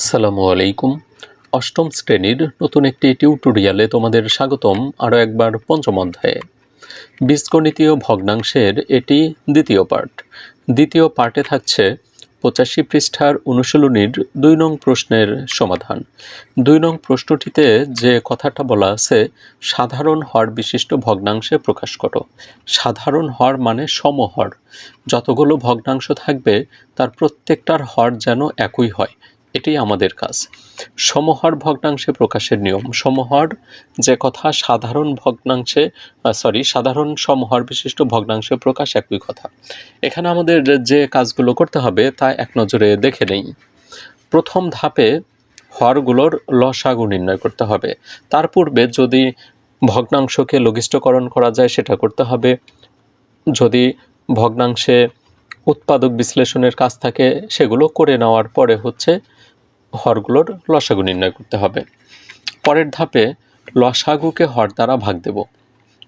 আসসালামু আলাইকুম। অষ্টম শ্রেণির নতুন একটি টিউটোরিয়ালে তোমাদের স্বাগতম আরও একবার পঞ্চম অধ্যায়ে। বীজগণিতীয় ভগ্নাংশের এটি দ্বিতীয় পার্ট দ্বিতীয় পার্টে থাকছে পঁচাশি পৃষ্ঠার অনুশীলনীর দুই নং প্রশ্নের সমাধান। দুই নং প্রশ্নটিতে যে কথাটা বলা আছে, সাধারণ হর বিশিষ্ট ভগ্নাংশে প্রকাশ করো। সাধারণ হর মানে সমহর। যতগুলো ভগ্নাংশ থাকবে, তার প্রত্যেকটার হর যেন একই হয়। এটাই আমাদের কাজ। সমহার ভগ্নাংশে প্রকাশের নিয়ম। সমহার যে কথা, সাধারণ ভগ্নাংশে সরি সাধারণ সমহার বিশিষ্ট ভগ্নাংশে প্রকাশ একই কথা। এখানে আমাদের যে কাজগুলো করতে হবে তা এক নজরে দেখে নেই। প্রথম ধাপে হরগুলোর লসাগু নির্ণয় করতে হবে। তার পূর্বে যদি ভগ্নাংশকে লঘিষ্ঠকরণ করা যায়, সেটা করতে হবে। যদি ভগ্নাংশে উৎপাদক বিশ্লেষণের কাজ থাকে, সেগুলো করে নেওয়ার পরে হচ্ছে হরগুলোর লসাগু নির্ণয় করতে হবে। পরের ধাপে লসাগুকে হর দ্বারা ভাগ দেব।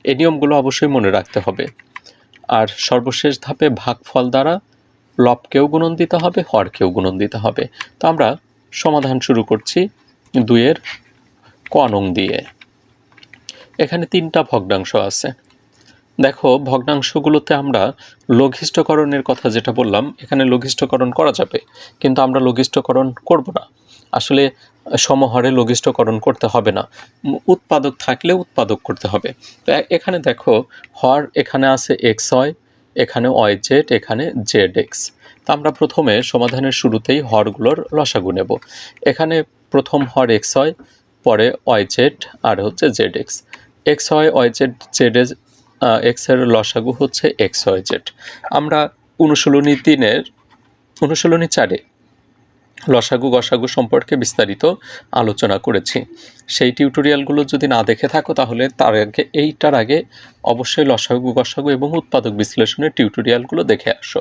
এই নিয়মগুলো অবশ্যই মনে রাখতে হবে। আর সর্বশেষ ধাপে ভাগফল দ্বারা লবকেও গুণন দিতে হবে, হরকেও গুণন দিতে হবে। তো আমরা সমাধান শুরু করছি দুইয়ের কনং দিয়ে। এখানে তিনটা ভগ্নাংশ আছে। দেখো, ভগ্নাংশগুলোতে আমরা লঘিষ্ঠকরণের কথা যেটা বললাম, এখানে লঘিষ্ঠকরণ করা যাবে, কিন্তু আমরা লঘিষ্ঠকরণ করব না। আসলে সমহরে লঘিষ্ঠকরণ করতে হবে না। উৎপাদক থাকলে উৎপাদক করতে হবে। তো এখানে দেখো, হর এখানে আছে এক্স হয় এখানে ওয়াই জেড এখানে জেড এক্স তো আমরা প্রথমে সমাধানের শুরুতেই হরগুলোর লসাগু নেব। এখানে প্রথম হর এক্স হয় পরে ওয়াই জেড আর হচ্ছে জেড এক্স এক্স হয় ওয়াই জেড জেড এক্সের লসাগু হচ্ছে এক্স ওয়াই জেড আমরা অনুশীলনী তিনের, অনুশীলনী চারে লসাগু গসাগু সম্পর্কে বিস্তারিত আলোচনা করেছি। সেই টিউটোরিয়ালগুলো যদি না দেখে থাকো, তাহলে তার আগে, এইটার আগে অবশ্যই লসাগু গসাগু এবং উৎপাদক বিশ্লেষণের টিউটোরিয়ালগুলো দেখে আসো।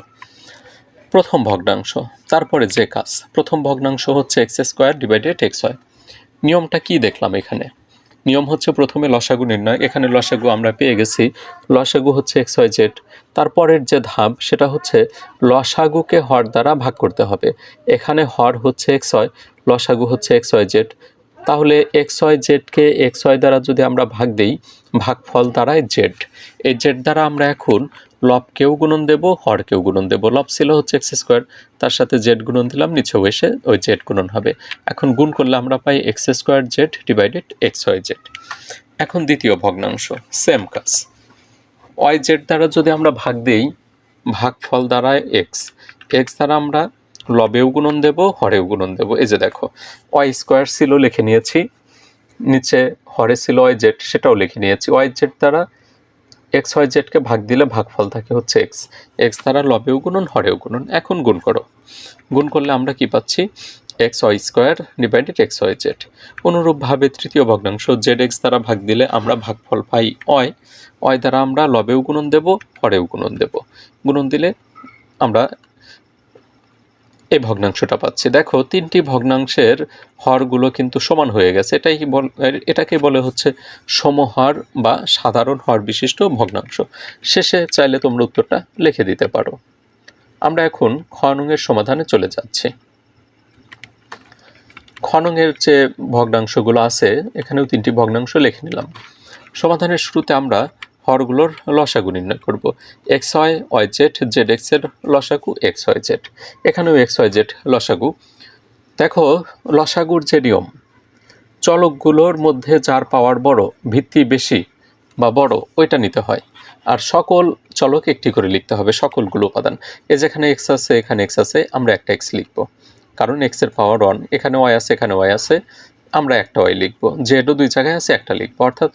প্রথম ভগ্নাংশ, তারপরে যে কাজ। প্রথম ভগ্নাংশ হচ্ছে এক্স স্কোয়ার ডিভাইডেড এক্স হয় নিয়মটা কি দেখলাম এখানে? নিয়ম হচ্ছে প্রথমে লসাগু নির্ণয়। এখানে লসাগু আমরা পেয়ে গেছি। লসাগু হচ্ছে এক্স ওয়াই জেড। তারপরের যে ধাপ, সেটা হচ্ছে লসাগুকে হর দ্বারা ভাগ করতে হবে। এখানে হর হচ্ছে এক্স ওয়াই, লসাগু হচ্ছে এক্স ওয়াই জেড। তাহলে এক্স ওয়াই জেডকে এক্স ওয়াই দ্বারা যদি আমরা ভাগ দিই, ভাগফল দ্বারাই জেড। এই জেড দ্বারা আমরা এখন লবকেও গুণন দেব হরকেও গুণন দেব। লব ছিল হচ্ছে এক্স স্কোয়ার, তার সাথে জেড গুণন দিলাম, নিচেও এসে ওই জেড গুণন হবে। এখন গুণ করলে আমরা পাই X square Z divided X Y Z. এখন দ্বিতীয় ভগ্নাংশ, সেম কাজ। ওয়াই জেড দ্বারা যদি আমরা ভাগ দিই, ভাগফল দ্বারায় এক্স। এক্স দ্বারা আমরা লবেও গুণন দেব, হরেও গুণন দেব। এই যে দেখো, ওয়াই স্কোয়ার ছিল লিখে নিয়েছি, নিচে হরে ছিল ওয়াই জেড, সেটাও লিখে নিয়েছি। ওয়াই জেড দ্বারা এক্স ওয়াই জেডকে ভাগ দিলে ভাগফল থাকে হচ্ছে এক্স। এক্স দ্বারা লবেও গুণন, হরেও গুণন, এখন গুণ করো। গুণ করলে আমরা কি পাচ্ছি? X Y square divided X Y Z. অনুরূপভাবে তৃতীয় ভগ্নাংশ জেড এক্স দ্বারা ভাগ দিলে আমরা ভাগফল পাই অয় অয় দ্বারা আমরা লবেও গুণন দেব, হরেও গুণন দেব। গুণন দিলে আমরা এই ভগ্নাংশটা পাচ্ছি। দেখো, তিনটি ভগ্নাংশের হরগুলো কিন্তু সমান হয়ে গেছে। এটাই বল এটাকে বলে হচ্ছে সমহর বা সাধারণ হর বিশিষ্ট ভগ্নাংশ। শেষে চাইলে তোমরা উত্তরটা লিখে দিতে পারো। আমরা এখন খননের সমাধানে চলে যাচ্ছি। খননের যে ভগ্নাংশগুলো আছে, এখানেও তিনটি ভগ্নাংশ লিখে নিলাম। সমাধানের শুরুতে আমরা হরগুলোর লসাগু নির্ণয় করব। এক্স হয় ওয়াই জেড জেড এক্সের লসাগু এক্স ওয়াই জেড। এখানেও এক্স ওয়াই জেড লসাগু। দেখো, লসাগুর যে নিয়ম, চলকগুলোর মধ্যে যার পাওয়ার বড়, ভিত্তি বেশি বা বড়, ওইটা নিতে হয়। আর সকল চলক একটি করে লিখতে হবে, সকলগুলো উপাদান। এ যেখানে এক্স আছে, এখানে এক্স আছে, আমরা একটা এক্স লিখব। কারণ এক্সের পাওয়ার ওয়ান, এখানে ওয়াই আছে, এখানে ওয়াই আছে। আমরা একটা ওয়াই লিখব। জেডও দুই জায়গায় আছে, একটা লিখব। অর্থাৎ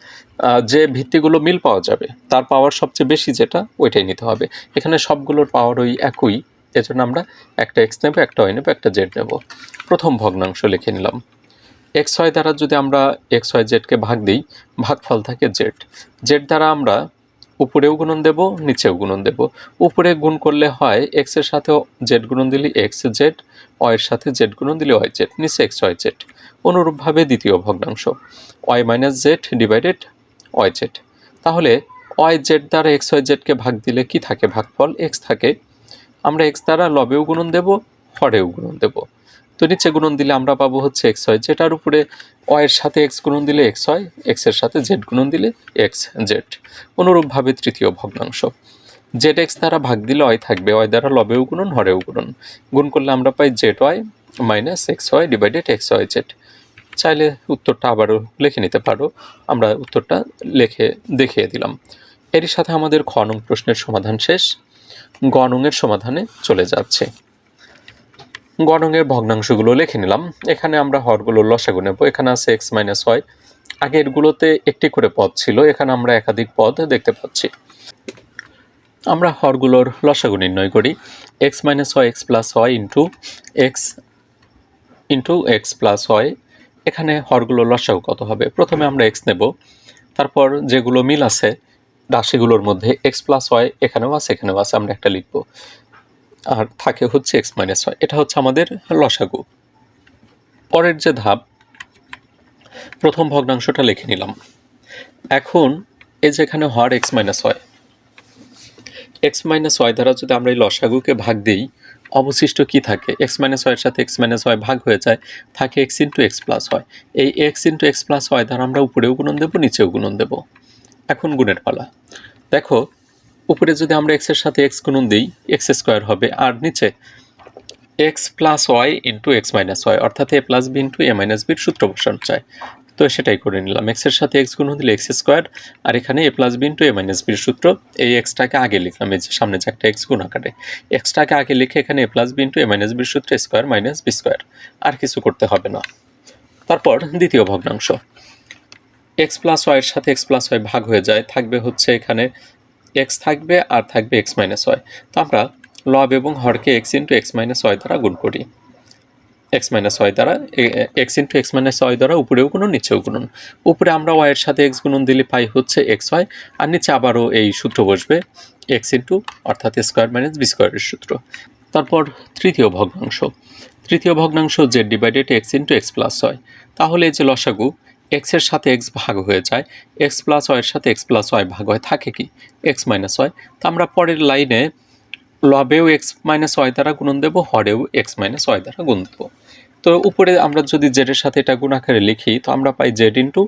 যে ভিত্তিগুলো মিল পাওয়া যাবে, তার পাওয়ার সবচেয়ে বেশি যেটা, ওইটাই নিতে হবে। এখানে সবগুলোর পাওয়ার ওই একই, এজন্য আমরা একটা এক্স নেব, একটা ওয়াই নেব, একটা জেড নেব। প্রথম ভগ্নাংশ লিখে নিলাম। এক্স ওয়াই দ্বারা যদি আমরা এক্স ওয়াই জেডকে ভাগ দিই, ভাগফল থাকে জেড জেড দ্বারা আমরা উপরেও গুণন দেব, নিচেও গুণন দেব। উপরে গুণ করলে হয় এক্সের সাথে জেড গুণন দিলে এক্স জেড ওয়াইয়ের সাথে জেড গুণন দিলে ওয়াই জেড নিচে এক্স ওয়াই জেড অনুরূপভাবে দ্বিতীয় ভগ্নাংশ। Y minus Z divided Y Z তাহলে ওয়াই জেড দ্বারা এক্স ওয়াই জেডকে ভাগ দিলে কি থাকে? ভাগফল এক্স থাকে। আমরা এক্স দ্বারা লবেও গুণন দেব, হরেও গুণন দেব। তো নিচে গুণন দিলে আমরা পাবো হচ্ছে এক্স হয় যেটার উপরে ওয়ের সাথে এক্স গুণন দিলে এক্স হয় এক্সের সাথে জেড গুণন দিলে এক্স জেড অনুরূপভাবে তৃতীয় ভগ্নাংশ। জেড এক্স দ্বারা ভাগ দিলে ওয়াই থাকবে। ওয়াই দ্বারা লবেও গুণন, হরেও গুণন। গুণ করলে আমরা পাই Z Y minus X Y divided X Y Z চাইলে উত্তরটা আবারও লিখে নিতে পারো। আমরা উত্তরটা লিখে দেখিয়ে দিলাম। এরই সাথে আমাদের খ নং প্রশ্নের সমাধান শেষ। গ নংয়ের সমাধানে চলে যাচ্ছে। গ নংয়ের ভগ্নাংশগুলো লিখে নিলাম। এখানে আমরা হরগুলো লসাগু নেব। এখানে আছে এক্স মাইনাস ওয়াই আগে এরগুলোতে একটি করে পদ ছিল। এখানে আমরা একাধিক পদ দেখতে পাচ্ছি। আমরা হরগুলোর লসাগু নির্ণয় করি। X minus Y X plus Y into X into X plus Y এখানে হরগুলোর লসাগু কত হবে? প্রথমে আমরা এক্স নেব। তারপর যেগুলো মিল আছে, রাশিগুলোর মধ্যে এক্স প্লাস ওয়াই এখানেও আছে এখানেও আছে। আমরা একটা লিখব। আর থাকে হচ্ছে এক্স মাইনাস ওয়াই এটা হচ্ছে আমাদের লসাগু। পরের যে ধাপ, প্রথম ভগ্নাংশটা লিখে নিলাম। এখন এই যে এখানে হর X minus Y X minus Y দ্বারা যদি আমরা এই লসাগুকে ভাগ দিই, অবশিষ্ট কি থাকে? এক্স মাইনাস ওয়াইয়ের সাথে এক্স মাইনাস ওয়াই ভাগ হয়ে যায়, থাকে X into X plus Y এই X into X plus Y দ্বারা আমরা উপরেও গুণন দেবো, নিচেও গুণন দেবো। এখন গুণের পালা। দেখো উপরে যদি আমরা এক্সের সাথে এক্স গুণন দিই এক্স স্কোয়ার হবে আর নিচে X plus Y into X minus Y অর্থাৎ A plus B into A minus বির সূত্র বসানো চায় তো সেটাই করে নিলাম। এক্সের সাথে এক্স গুণ দিলে এক্স স্কোয়ার আর এখানে A plus B into A minus বির সূত্র, এই এক্সটাকে আগে লিখলাম, এই যে সামনে যে একটা এক্স গুণ আকারে। এক্সটাকে আগে লিখে এখানে A plus B into A minus বির সূত্র স্কোয়ার মাইনাস বি স্কোয়ার আর কিছু করতে হবে না। তারপর দ্বিতীয় ভগ্নাংশ। এক্স প্লাস ওয়াইয়ের সাথে এক্স প্লাস ওয়াই ভাগ হয়ে যায়, থাকবে হচ্ছে এখানে এক্স থাকবে আর থাকবে এক্স মাইনাস ওয়াই তো আমরা লব এবং হরকে X into X minus Y দ্বারা গুণ করি। এক্স মাইনাস ওয়াই দ্বারা X into X minus Y দ্বারা উপরেও গুণন নিচেও গুণন উপরে আমরা ওয়াইয়ের সাথে এক্স গুণন দিলে পাই হচ্ছে এক্স ওয়াই আর নিচে আবারও এই সূত্র বসবে এক্স ইন্টু অর্থাৎ স্কোয়ার মাইনাস বি স্কোয়ারের সূত্র। তারপর তৃতীয় ভগ্নাংশ। তৃতীয় ভগ্নাংশ Z divided X into X plus Y তাহলে যে লসাগু এক্সের সাথে এক্স ভাগ হয়ে যায় এক্স প্লাস ওয়াইয়ের সাথে এক্স প্লাস ওয়াই ভাগ হয় থাকে কি? এক্স মাইনাস ওয়াই তো আমরা পরের লাইনে লবেও এক্স মাইনাস ওয়াই দ্বারা গুণন দেবো, হরেও এক্স মাইনাস ওয়াই দ্বারা গুণ দেবো। তো উপরে আমরা যদি জেডের সাথে এটা গুণ আকারে লিখি, তো আমরা পাই Z into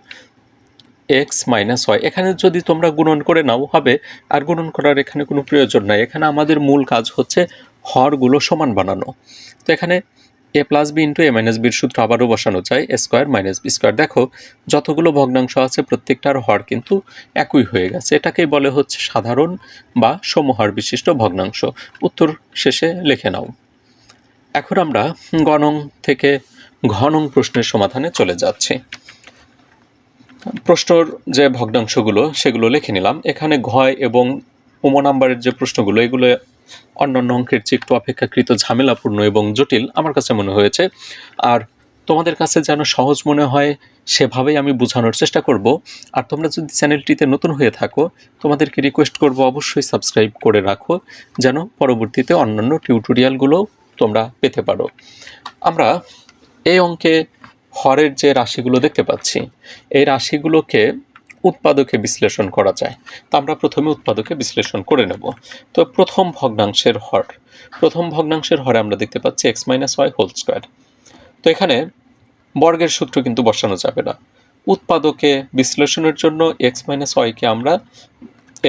X minus Y এখানে যদি তোমরা গুণন করে নাও, হবে। আর গুণন করার এখানে কোনো প্রয়োজন নাই। এখানে আমাদের মূল কাজ হচ্ছে হরগুলো সমান বানানো। তো এখানে A plus B into A minus বির সূত্র আবারও বসানো চাই A square minus B square. দেখো, যতগুলো ভগ্নাংশ আছে প্রত্যেকটার হর কিন্তু একই হয়ে গেছে। এটাকেই বলে হচ্ছে সাধারণ বা সমহর বিশিষ্ট ভগ্নাংশ। উত্তর শেষে লিখে নাও। এখন আমরা গণং থেকে ঘনং প্রশ্নের সমাধানে চলে যাচ্ছি। প্রশ্নর যে ভগ্নাংশগুলো, সেগুলো লিখে নিলাম। এখানে ঘয় এবং উম নাম্বারের যে প্রশ্নগুলো, এগুলো অন্যান্য অঙ্কের চেয়ে একটু অপেক্ষাকৃত ঝামেলাপূর্ণ এবং জটিল আমার কাছে মনে হয়েছে। আর তোমাদের কাছে যেন সহজ মনে হয়, সেভাবেই আমি বোঝানোর চেষ্টা করব। আর তোমরা যদি চ্যানেলটিতে নতুন হয়ে থাকো, তোমাদেরকে রিকোয়েস্ট করব অবশ্যই সাবস্ক্রাইব করে রাখো, যেন পরবর্তীতে অন্যান্য টিউটোরিয়ালগুলো তোমরা পেতে পারো। আমরা এই অঙ্কে হরের যে রাশিগুলো দেখতে পাচ্ছি, এই রাশিগুলোকে উৎপাদকে বিশ্লেষণ করা যায়। তো আমরা প্রথমে উৎপাদকে বিশ্লেষণ করে নেব। তো প্রথম ভগ্নাংশের হর। প্রথম ভগ্নাংশের হরে আমরা দেখতে পাচ্ছি X minus Y whole square. তো এখানে বর্গের সূত্র কিন্তু বসানো যাবে না। উৎপাদকে বিশ্লেষণের জন্য এক্স মাইনাস ওয়াইকে আমরা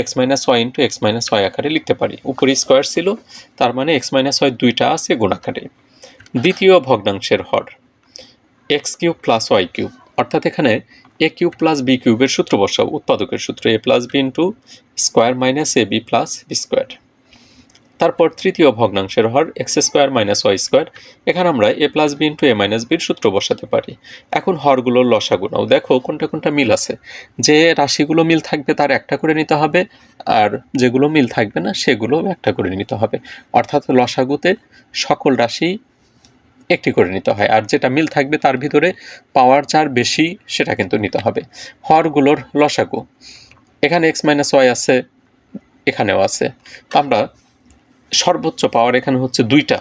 X minus Y into X minus Y আকারে লিখতে পারি। উপরে স্কোয়ার ছিল, তার মানে এক্স মাইনাস ওয়াই দুইটা আছে গুণ আকারে দ্বিতীয় ভগ্নাংশের হর, X cube plus Y cube. অর্থাৎ এখানে এ কিউব প্লাস বি কিউবের সূত্র বসাবো উৎপাদকের সূত্র A plus B into square minus A B plus B square. তারপর তৃতীয় ভগ্নাংশের হর X square minus Y square, এখানে আমরা A plus B into A minus বির সূত্র বসাতে পারি। এখন হরগুলোর লসাগুনাও, দেখো কোনটা কোনটা মিল আছে। যে রাশিগুলো মিল থাকবে তার একটা করে নিতে হবে, আর যেগুলো মিল থাকবে না সেগুলো একটা করে নিতে হবে। অর্থাৎ লসাগুতে সকল রাশি একটি করে নিতে হয়। আর যেটা মিল থাকবে তার ভিতরে পাওয়ার চার বেশি, সেটা কিন্তু নিতে হবে। হরগুলোর লসাগু। এখানে এক্স মাইনাস ওয়াই আছে, এখানেও আছে। আমরা সর্বোচ্চ পাওয়ার এখানে হচ্ছে দুইটা।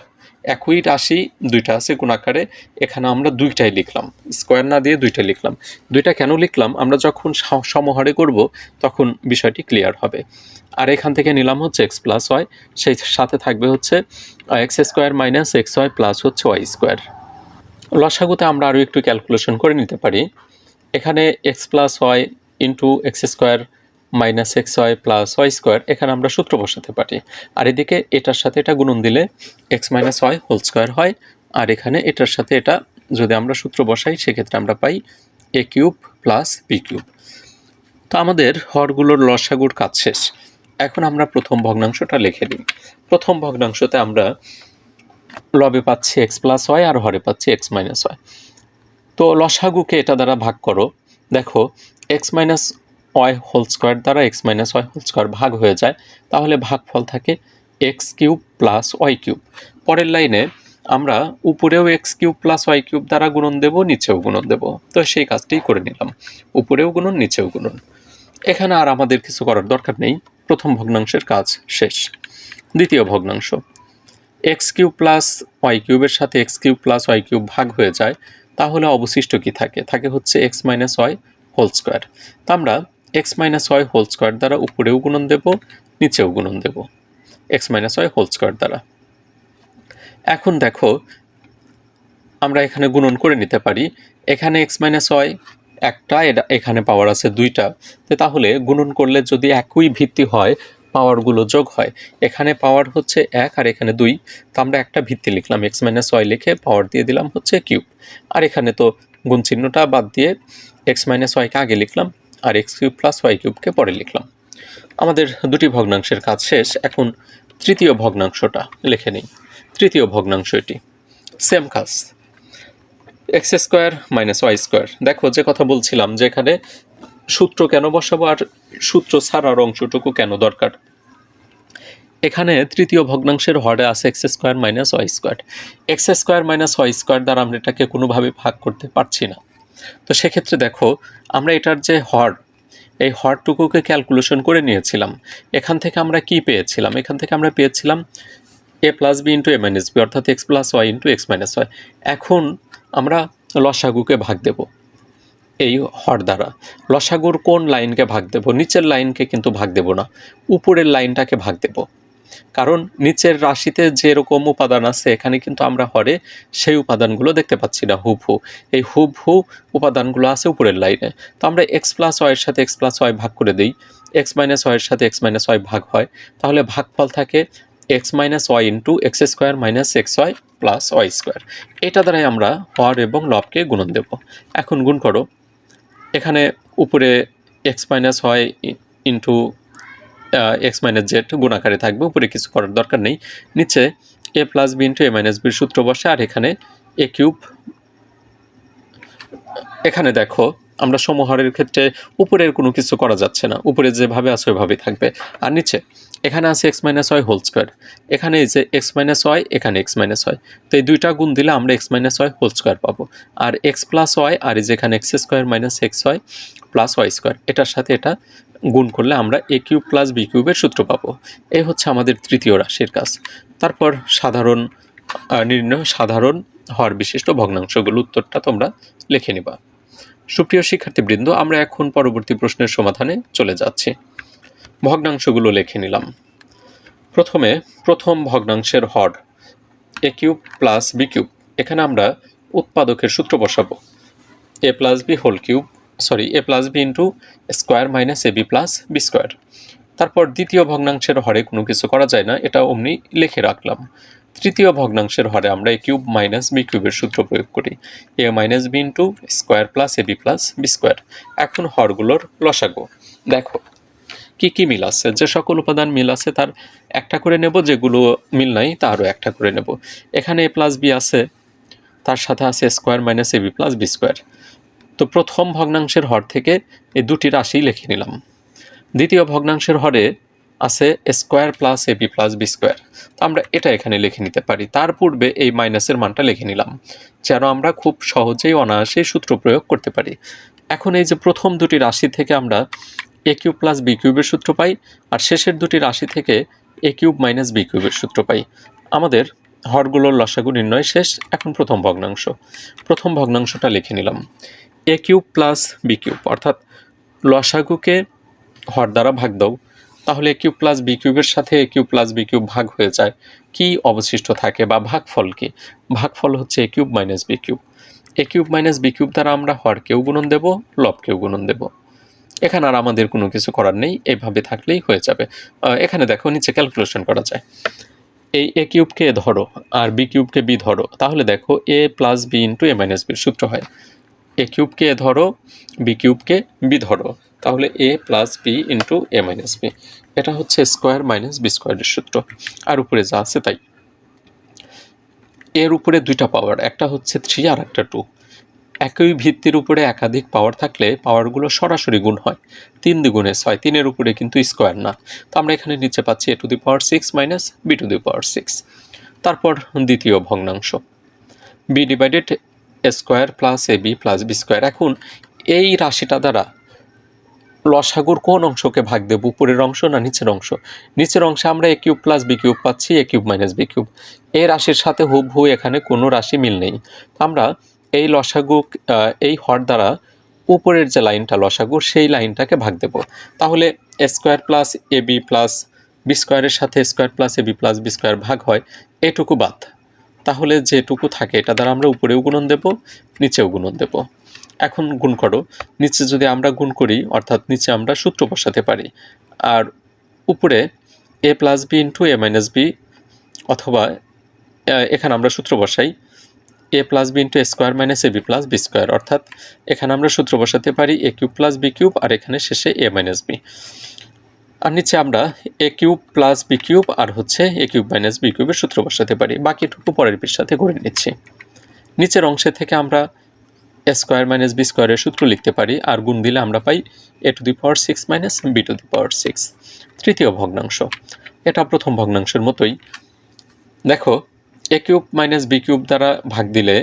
একই রাশি দুইটা আছে আকারে, এখানে আমরা দুইটাই লিখলাম। স্কোয়ার না দিয়ে দুইটা লিখলাম। দুইটা কেন লিখলাম? আমরা যখন সমহারে করব, তখন বিষয়টি ক্লিয়ার হবে। আর এখান থেকে নিলাম হচ্ছে এক্স প্লাস ওয়াই সেই সাথে থাকবে হচ্ছে X square minus X Y plus হচ্ছে ওয়াই স্কোয়ার লসাগুতে আমরা আরও একটু ক্যালকুলেশন করে নিতে পারি। এখানে X plus Y into X square minus X Y plus Y square, এখানে আমরা সূত্র বসাতে পারি। আর এদিকে এটার সাথে এটা গুণন দিলে X minus Y whole square হয়, আর এখানে এটার সাথে এটা যদি আমরা সূত্র বসাই, সেক্ষেত্রে আমরা পাই A cube plus B cube. তো আমাদের হরগুলোর লসাগুর কাজ শেষ। এখন আমরা প্রথম ভগ্নাংশটা লিখে দিই প্রথম ভগ্নাংশতে আমরা লবে পাচ্ছি এক্স প্লাস ওয়াই, আর হরে পাচ্ছি এক্স মাইনাস ওয়াই। তো লসাগুকে এটা দ্বারা ভাগ করো। দেখো, X minus Y whole square দ্বারা X minus Y whole square ভাগ হয়ে যায়, তাহলে ভাগফল থাকে X cube plus Y cube. পরের লাইনে আমরা উপরেও X cube plus Y cube দ্বারা গুণন দেব, নিচেও গুণন দেব। তো সেই কাজটাই করে নিলাম। উপরেও গুণন, নিচেও গুণন। এখানে আর আমাদের কিছু করার দরকার নেই। প্রথম ভগ্নাংশের কাজ শেষ। দ্বিতীয় ভগ্নাংশ। এক্স কিউব প্লাস ওয়াই কিউবের সাথে X cube plus Y cube ভাগ হয়ে যায়, তাহলে অবশিষ্ট কি থাকে? থাকে হচ্ছে X minus Y whole square. তো আমরা X minus Y whole square দ্বারা উপরেও গুণন দেব, নিচেও গুণন দেব। X minus Y whole square দ্বারা। এখন দেখো, আমরা এখানে গুণন করে নিতে পারি। এখানে এক্স মাইনাস ওয়াই একটা, এটা এখানে পাওয়ার আছে দুইটা। তাহলে গুণন করলে যদি একই ভিত্তি হয়, পাওয়ারগুলো যোগ হয়। এখানে পাওয়ার হচ্ছে এক আর এখানে দুই। তো আমরা একটা ভিত্তি লিখলাম, এক্স মাইনাস ওয়াই লিখে পাওয়ার দিয়ে দিলাম হচ্ছে কিউব। আর এখানে তো গুণ চিহ্নটা বাদ দিয়ে এক্স মাইনাস ওয়াইকে আগে লিখলাম। আর এক্স কিউব প্লাস ওয়াই কিউবকে পরে লিখলাম। আমাদের দুটি ভগ্নাংশের কাজ শেষ, এখন তৃতীয় ভগ্নাংশটা লিখে নিই। তৃতীয় ভগ্নাংশ এটি। সেম কাজ। X square minus Y square. দেখো, যে কথা বলছিলাম যে এখানে সূত্র কেন বসাবো আর সূত্র ছাড়ার অংশটুকু কেন দরকার? এখানে তৃতীয় ভগ্নাংশের হরে আছে X square minus Y square. X square minus Y square দ্বারা আমরা এটাকে কোনোভাবে ভাগ করতে পারছি না। তো সেক্ষেত্রে দেখো, আমরা এটার যে হর, এই হরটুকুকে ক্যালকুলেশন করে নিয়েছিলাম। এখান থেকে আমরা কি পেয়েছিলাম? এখান থেকে আমরা পেয়েছিলাম A plus B into A minus B অর্থাৎ X plus Y into X minus Y এখন আমরা লসাগুকে ভাগ দেব এই হর দ্বারা। লসাগুর কোন লাইনকে ভাগ দেব? নিচের লাইনকে কিন্তু ভাগ দেব না। উপরের লাইনটাকে ভাগ দেব। কারণ নিচের রাশিতে যেরকম উপাদান আছে, এখানে কিন্তু আমরা হরে সেই উপাদানগুলো দেখতে পাচ্ছি না হুবহু এই হুবহু উপাদানগুলো আছে উপরের লাইনে। তো আমরা এক্স প্লাস ওয়াইয়ের সাথে এক্স প্লাস ওয়াই ভাগ করে দিই। এক্স মাইনাস ওয়াইয়ের সাথে এক্স মাইনাস ওয়াই ভাগ হয়। তাহলে ভাগফল থাকে X minus Y into X square minus X Y plus Y square এটা দ্বারাই আমরা হর এবং লবকে গুণন দেব। এখন গুণ করো। এখানে উপরে X minus Y into X minus Z গুণাকারে থাকবে, উপরে কিছু করার দরকার নেই। নিচে A plus B into A minus বির সূত্র বসে, আর এখানে এ কিউব এখানে দেখো, আমরা সমহারের ক্ষেত্রে উপরের কোনো কিছু করা যাচ্ছে না, উপরে যেভাবে আছে ওইভাবে থাকবে। আর নিচে, এখানে আছে X minus Y whole square এখানে এই যে এক্স মাইনাস ওয়াই এখানে এক্স মাইনাস ওয়াই তো এই দুইটা গুণ দিলে আমরা X minus Y whole square পাবো। আর এক্স প্লাস ওয়াই আর এই যে এখানে X square minus X Y plus Y square এটার সাথে এটা গুণ করলে আমরা এ কিউব প্লাস বি কিউবের সূত্র পাবো। এই হচ্ছে আমাদের তৃতীয় রাশির কাজ। তারপর সাধারণ নির্ণয়, সাধারণ হর বিশিষ্ট ভগ্নাংশগুলো উত্তরটা তোমরা লিখে নিবা। সুপ্রিয় শিক্ষার্থীবৃন্দ, আমরা এখন পরবর্তী প্রশ্নের সমাধানে চলে যাচ্ছি। ভগ্নাংশগুলো লিখে নিলাম। প্রথমে, প্রথম ভগ্নাংশের হর A cube plus B cube. এখানে আমরা উৎপাদকের সূত্র বসাবো। A plus B whole cube sorry A plus B into square minus A B plus B square তারপর দ্বিতীয় ভগ্নাংশের হরে কোনো কিছু করা যায় না, এটা অমনি লিখে রাখলাম। তৃতীয় ভগ্নাংশের হরে আমরা এ কিউব মাইনাস বি কিউবের সূত্র প্রয়োগ করি। A minus B into square plus A B plus B square এখন হরগুলোর লসাগো। দেখো, কি কি মিল আছে? যে সকল উপাদান মিল আছে তার একটা করে নেব, যেগুলো মিল নাই তারও একটা করে নেব। এখানে এ প্লাস বি আছে, তার সাথে আছে square minus A B plus B square তো প্রথম ভগ্নাংশের হর থেকে এই দুটি রাশি লিখে নিলাম। দ্বিতীয় ভগ্নাংশের হরে আছে square plus A B plus B square তো আমরা এটা এখানে লিখে নিতে পারি। তার পূর্বে এই মাইনাসের মানটা লিখে নিলাম। যেন আমরা খুব সহজেই অনায়াসে সূত্র প্রয়োগ করতে পারি। এখন এই যে প্রথম দুটি রাশি থেকে আমরা এ কিউব প্লাস বি কিউবের সূত্র পাই, আর শেষের দুটি রাশি থেকে এ কিউব মাইনাস বি কিউবের সূত্র পাই। আমাদের হরগুলোর লসাগু নির্ণয় শেষ, এখন প্রথম ভগ্নাংশ। প্রথম ভগ্নাংশটা লিখে নিলাম। A cube plus B cube অর্থাৎ লসাগুকে হর দ্বারা ভাগ দাও, তাহলে কিউব প্লাস বি কিউবের সাথে A cube plus B cube ভাগ হয়ে যায়। কি অবশিষ্ট থাকে বা ভাগফল কি? ভাগফল হচ্ছে A cube minus B cube A cube minus B cube দ্বারা আমরা হরকেও গুণন দেব, লবকেও গুণন দেব। এখানে আর আমাদের কোনো কিছু করার নেই, এভাবে থাকলেই হয়ে যাবে। এখানে দেখো, নিচে ক্যালকুলেশন করা যায়। এই এ কিউবকে ধরো, আর বি কিউবকে বি ধরো, তাহলে দেখো A plus B into A minus বির সূত্র হয়। এ কিউবকে এ ধরো বি কিউবকে বি ধরো, তাহলে A plus B into A minus B এটা হচ্ছে স্কোয়ার মাইনাস বি স্কোয়ারের সূত্র, আর উপরে যা আছে তাই। এর উপরে দুইটা পাওয়ার একটা হচ্ছে থ্রি আর একটা টু একই ভিত্তির উপরে একাধিক পাওয়ার থাকলে পাওয়ারগুলো সরাসরি গুণ হয়। তিন দ্বিগুণে ছয়, তিনের উপরে কিন্তু স্কোয়ার না। তো আমরা এখানে নিচে পাচ্ছি A to the power six minus B to the power six তারপর দ্বিতীয় ভগ্নাংশ। B divided square plus A, B plus B square. এখন এই রাশিটা দ্বারা লসাগুর কোন অংশকে ভাগ দেব? উপরের অংশ না নিচের অংশ? নিচের অংশে আমরা A cube plus B cube পাচ্ছি A cube minus B cube. এই রাশির সাথে হুবহু এখানে কোনো রাশি মিল নেই। আমরা এই লসাগু এই হর দ্বারা উপরের যে লাইনটা লসাগু সেই লাইনটাকে ভাগ দেব। তাহলে square plus A B plus B স্কোয়ারের সাথে square plus A B plus B square ভাগ হয়, এটুকু বাদ। তাহলে যেটুকু থাকে, এটা দ্বারা আমরা উপরেও গুণন দেব, নিচেও গুণন দেব। এখন গুণ করো, নিচে যদি আমরা গুণ করি, অর্থাৎ নিচে আমরা সূত্র বসাতে পারি, আর উপরে A plus B into A minus B অথবা এখানে আমরা সূত্র বসাই A plus B into square minus A B plus B square অর্থাৎ এখানে আমরা সূত্র বসাতে পারি A cube plus B cube আর এখানে শেষে এ মাইনাস বি আর নিচে আমরা A cube plus B cube আর হচ্ছে এ কিউব মাইনাস বি কিউবের সূত্র বসাতে পারি। বাকিটুকু পরের সাথে করে নিচ্ছি। নিচের অংশে থেকে আমরা এ স্কোয়ার মাইনাস বি স্কোয়ারের সূত্র লিখতে পারি আর গুণ দিলে আমরা পাই A to the power six minus B to the power six. তৃতীয় ভগ্নাংশ। এটা প্রথম ভগ্নাংশের মতোই। দেখো A cube minus B cube দ্বারা ভাগ দিলে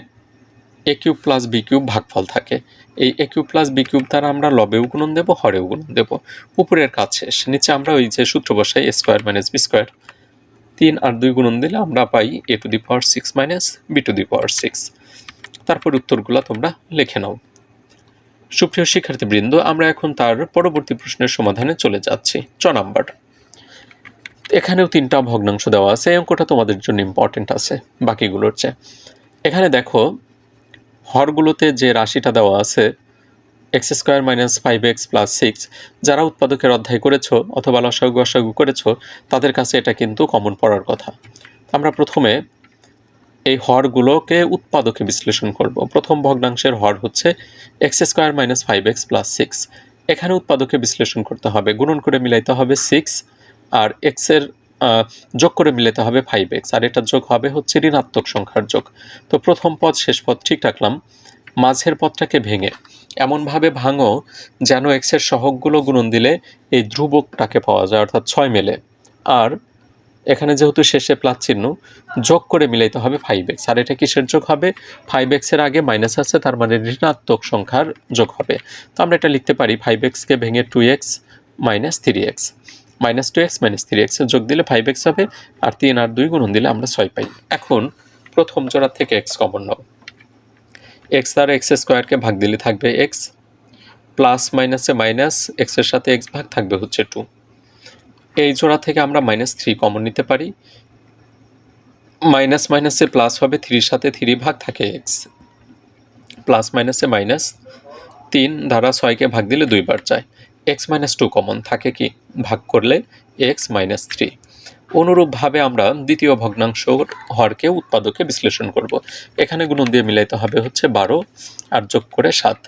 A cube plus B cube ভাগফল থাকে। এই A cube plus B cube দ্বারা আমরা লবেও গুণন দেবো হরেও গুণন দেবো। উপরের কাজ শেষ। নিচে আমরা ওই যে সূত্র বসাই A square minus B square তিন আর দুই গুণন দিলে আমরা পাই A to the power six minus B to the power six তারপর উত্তরগুলো তোমরা লিখে নাও। সুপ্রিয় শিক্ষার্থীবৃন্দ, আমরা এখন তার পরবর্তী প্রশ্নের সমাধানে চলে যাচ্ছি। চ নাম্বার। এখানেও তিনটা ভগ্নাংশ দেওয়া আছে, এই অঙ্কটা তোমাদের জন্য ইম্পর্টেন্ট আছে, বাকিগুলোর চেয়ে। এখানে দেখো হরগুলোতে যে রাশিটা দেওয়া আছে X square minus five X plus six যারা উৎপাদকের অধ্যায় করেছ অথবা লসাগু অসাগু করেছ, তাদের কাছে এটা কিন্তু কমন পড়ার কথা। আমরা প্রথমে এই হরগুলোকে উৎপাদকে বিশ্লেষণ করব। প্রথম ভগ্নাংশের হর হচ্ছে X square minus five X plus six এখানে উৎপাদকে বিশ্লেষণ করতে হবে, গুণন করে মিলাইতে হবে সিক্স আর এক্সের যোগ করে মিলাতে হবে ফাইভ এক্স আর এটা যোগ হবে হচ্ছে ঋণাত্মক সংখ্যার যোগ। তো প্রথম পদ, শেষ পদ, ঠিক রাখলাম। মাঝের পথটাকে ভেঙে, এমনভাবে ভাঙো যেন এক্সের সহগগুলো গুণন দিলে এই ধ্রুবকটাকে পাওয়া যায়, অর্থাৎ ছয় মেলে। আর এখানে যেহেতু শেষে প্লাস চিহ্ন, যোগ করে মিলাইতে হবে ফাইভ এক্স আর এটা কিসের যোগ হবে? ফাইভ এক্সের আগে মাইনাস আছে, তার মানে ঋণাত্মক সংখ্যার যোগ হবে। তো আমরা এটা লিখতে পারি ফাইভ এক্সকে ভেঙে two X minus three X minus two X minus three X যোগ দিলে ফাইভ এক্স হবে, আর তিন আর দুই গুণন দিলে আমরা ছয় পাই। এখন প্রথম জোড়া থেকে এক্স কমন নাও। এক্স আর এক্স স্কোয়ারকে ভাগ দিলে থাকবে এক্স প্লাস মাইনাসে মাইনাস এক্সের সাথে এক্স ভাগ থাকবে হচ্ছে টু এই জোড়া থেকে আমরা মাইনাস থ্রি কমন নিতে পারি। মাইনাস মাইনাসে প্লাস হবে থ্রির সাথে থ্রি ভাগ থাকে এক্স প্লাস মাইনাসে মাইনাস তিন দ্বারা ছয়কে ভাগ দিলে দুইবার যায় এক্স মাইনাস টু কমন থাকে কি? ভাগ করলে এক্স মাইনাস থ্রি। অনুরূপভাবে আমরা দ্বিতীয় ভগ্নাংশ হরকে উৎপাদকে বিশ্লেষণ করব। এখানে গুণন দিয়ে মিলাইতে হবে হচ্ছে বারো আর যোগ করে সাত।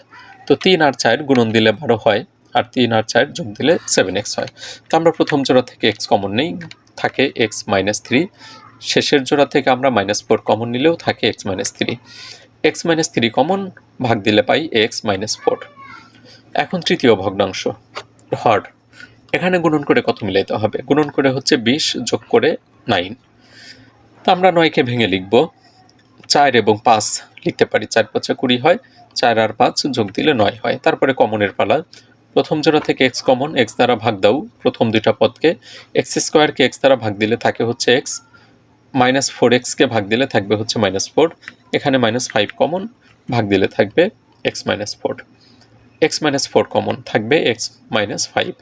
তো তিন আর চার গুণন দিলে বারো হয় আর তিন আর চার যোগ দিলে সেভেন এক্স হয়। তো আমরা প্রথম জোড়া থেকে এক্স কমন নেই, থাকে এক্স মাইনাস থ্রি। শেষের জোড়া থেকে আমরা মাইনাস ফোর কমন নিলেও থাকে X minus three. X minus three common, ভাগ দিলে পাই এক্স মাইনাস ফোর। এখন তৃতীয় ভগ্নাংশ। হর এখানে গুণন করে কত মিলাইতে হবে? গুণন করে হচ্ছে বিশ যোগ করে নাইন তা আমরা নয়কে ভেঙে লিখব। চার এবং পাঁচ লিখতে পারি, চার পাঁচা কুড়ি হয়, চার আর পাঁচ যোগ দিলে নয় হয়। তারপরে কমনের পালা। প্রথম জোড়া থেকে এক্স কমন এক্স দ্বারা ভাগ দাও। প্রথম দুইটা পদকে এক্স স্কোয়ারকে এক্স দ্বারা ভাগ দিলে থাকে হচ্ছে এক্স মাইনাস ফোর এক্সকে ভাগ দিলে থাকবে হচ্ছে মাইনাস ফোর এখানে মাইনাস ফাইভ কমন, ভাগ দিলে থাকবে X minus four X minus four common থাকবে এক্স মাইনাস ফাইভ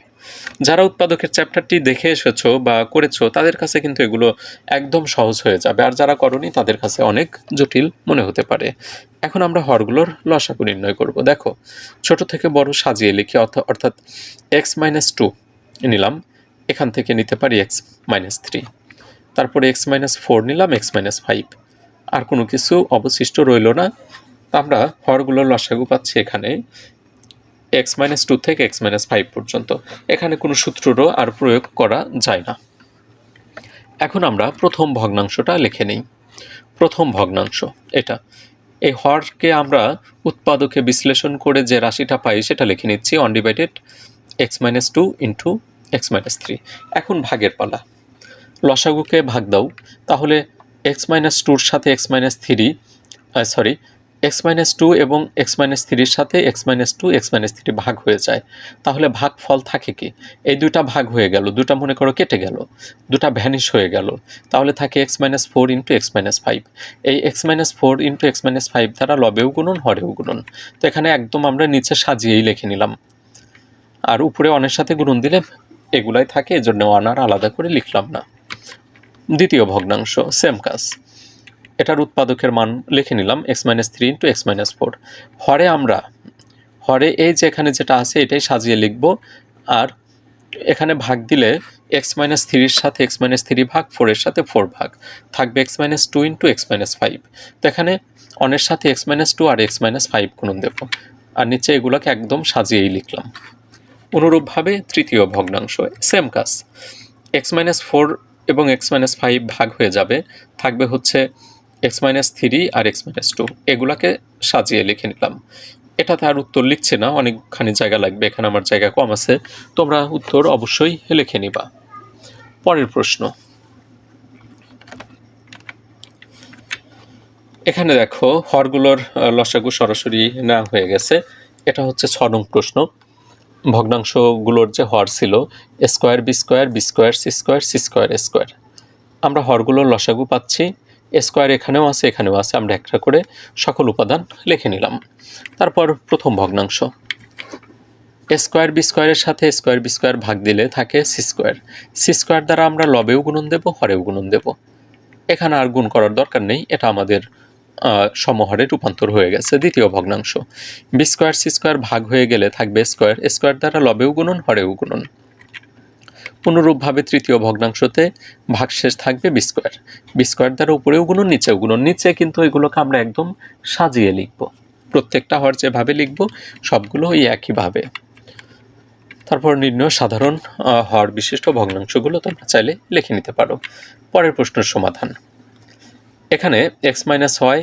যারা উৎপাদকের চ্যাপ্টারটি দেখে এসেছ বা করেছ, তাদের কাছে কিন্তু এগুলো একদম সহজ হয়ে যাবে। আর যারা করনি, তাদের কাছে অনেক জটিল মনে হতে পারে। এখন আমরা হরগুলোর লসাগু নির্ণয় করব। দেখো, ছোট থেকে বড় সাজিয়ে লিখি, অর্থ- অর্থাৎ এক্স মাইনাস টু নিলাম। এখান থেকে নিতে পারি এক্স মাইনাস থ্রি তারপরে এক্স মাইনাস ফোর নিলাম এক্স মাইনাস ফাইভ আর কোনো কিছু অবশিষ্ট রইল না। আমরা হরগুলোর লসাগু পাচ্ছি এখানে। এক্স মাইনাস টু থেকে এক্স মাইনাস ফাইভ পর্যন্ত। এখানে কোনো সূত্ররও আর প্রয়োগ করা যায় না। এখন আমরা প্রথম ভগ্নাংশটা লিখে নিই। প্রথম ভগ্নাংশ এটা। এই হরকে আমরা উৎপাদকে বিশ্লেষণ করে যে রাশিটা পাই সেটা লিখে নিচ্ছি undivided X minus two into X minus three এখন ভাগের পালা। লসাগুকে ভাগ দাও। তাহলে এক্স মাইনাস টুর সাথে X minus three sorry X minus two এবং এক্স মাইনাস থ্রির সাথে X minus two, X minus three ভাগ হয়ে যায়। তাহলে ভাগ ফল থাকে কি? এই দুটা ভাগ হয়ে গেল দুটা মনে করো কেটে গেল দুটা ভ্যানিশ হয়ে গেল। তাহলে থাকে X minus four into X minus five. এই X minus four into X minus five দ্বারা লবেও গুণন, হরেও গুণন। তো এখানে একদম আমরা নিচে সাজিয়েই লিখে নিলাম। আর উপরে অনের সাথে গুণন দিলে এগুলাই থাকে, এজন্য অন আর আলাদা করে লিখলাম না। দ্বিতীয় ভগ্নাংশ সেম কাজ। এটার উৎপাদকের মান লিখে নিলাম X minus three into X minus four হরে আমরা হরে এই যে এখানে যেটা আছে এটাই সাজিয়ে লিখব আর এখানে ভাগ দিলে এক্স মাইনাস থ্রির সাথে এক্স মাইনাস থ্রি ভাগ ফোরের সাথে ফোর ভাগ থাকবে X minus two into X minus five তো এখানে অনের সাথে এক্স মাইনাস টু আর এক্স মাইনাস ফাইভ গুণন দেবো আর নিচে এগুলোকে একদম সাজিয়েই লিখলাম অনুরূপভাবে তৃতীয় ভগ্নাংশ সেম কাজ এক্স মাইনাস ফোর এবং এক্স মাইনাস ফাইভ ভাগ হয়ে যাবে থাকবে হচ্ছে এক্স মাইনাস থ্রি আর এক্স মাইনাস টু, এগুলাকে সাজিয়ে লিখে নিলাম। এটাতে আর উত্তর লিখছে না, অনেকখানি জায়গা লাগবে, এখানে আমার জায়গা কম আছে। তোমরা উত্তর অবশ্যই লিখে নিবা। পরের প্রশ্ন। এখানে দেখো, হরগুলোর লসাগু সরাসরি না হয়ে গেছে। এটা হচ্ছে ছ নং প্রশ্ন। ভগ্নাংশগুলোর যে হর ছিল, square B square B square, C square C square square. আমরা হরগুলোর লসাগু পাচ্ছি। স্কোয়ার এখানেও আছে এখানেও আছে। আমরা একটা করে সকল উপাদান লিখে নিলাম। তারপর প্রথম ভগ্নাংশ। স্কোয়ার বি স্কোয়ারের সাথে স্কোয়ার বি স্কোয়ার ভাগ দিলে থাকে সি স্কোয়ার। সি স্কোয়ার দ্বারা আমরা লবেও গুণন দেব, হরেও গুণন দেব। এখানে আর গুণ করার দরকার নেই, এটা আমাদের সমহরে রূপান্তর হয়ে গেছে, দ্বিতীয় ভগ্নাংশ। বি স্কোয়ার সি স্কোয়ার ভাগ হয়ে গেলে থাকবে স্কোয়ার। স্কোয়ার দ্বারা লবেও গুণন, হরেও গুণন। অনুরূপভাবে তৃতীয় ভগ্নাংশতে ভাগশেষ থাকবে বি স্কোয়ার বি স্কোয়ার দ্বারা উপরেও গুণন নিচেও গুণন নিচে কিন্তু এগুলোকে আমরা একদম সাজিয়ে লিখব। প্রত্যেকটা হর যেভাবে লিখব, সবগুলো ওই একইভাবে। তারপর নির্ণয় সাধারণ হর বিশিষ্ট ভগ্নাংশগুলো তোমরা চাইলে লিখে নিতে পারো। পরের প্রশ্নের সমাধান। এখানে X minus Y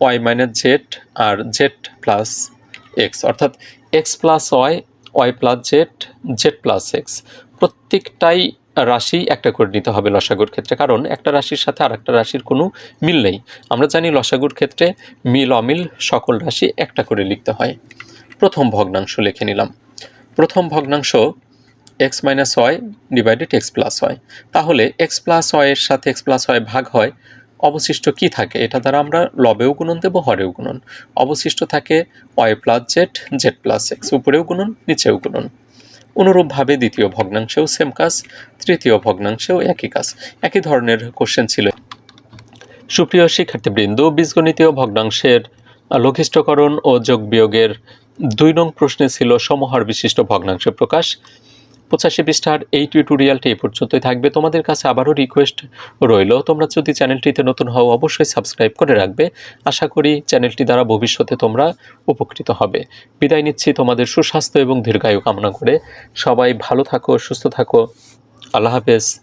Y minus Z আর জেড প্লাস এক্স অর্থাৎ X plus Y Y plus Z Z plus X প্রত্যেকটাই রাশি একটা করে নিতে হবে লসাগুর ক্ষেত্রে। কারণ একটা রাশির সাথে আর একটা রাশির কোনো মিল নেই। আমরা জানি লসাগুর ক্ষেত্রে মিল অমিল সকল রাশি একটা করে লিখতে হয়। প্রথম ভগ্নাংশ লিখে নিলাম। প্রথম ভগ্নাংশ X minus Y divided X plus Y তাহলে এক্স প্লাস ওয়াইয়ের সাথে এক্স প্লাস ওয়াই ভাগ হয়, অবশিষ্ট কি থাকে? এটা দ্বারা আমরা লবেও গুণন দেবো, হরেও গুণন। অবশিষ্ট থাকে Y plus Z Z plus X উপরেও গুণন, নিচেও গুণন। অনুরূপভাবে দ্বিতীয় ভগ্নাংশেও সেম কাজ, তৃতীয় ভগ্নাংশেও একই কাজ, একই ধরনের কোশ্চেন ছিল। সুপ্রিয় শিক্ষার্থীবৃন্দ, বীজগণিতীয় ভগ্নাংশের লঘিষ্ঠকরণ ও যোগ বিয়োগের দুই নং প্রশ্নে ছিল সমহার বিশিষ্ট ভগ্নাংশ প্রকাশ। পঁচাশি পৃষ্ঠার এই টিউটোরিয়ালটি এই পর্যন্তই থাকবে। তোমাদের কাছে আবারও রিকোয়েস্ট রইল। তোমরা যদি চ্যানেলটিতে নতুন হও, অবশ্যই সাবস্ক্রাইব করে রাখবে। আশা করি চ্যানেলটি দ্বারা ভবিষ্যতে তোমরা উপকৃত হবে। বিদায় নিচ্ছি তোমাদের সুস্বাস্থ্য এবং দীর্ঘায়ু কামনা করে। সবাই ভালো থাকো, সুস্থ থাকো। আল্লাহ হাফেজ।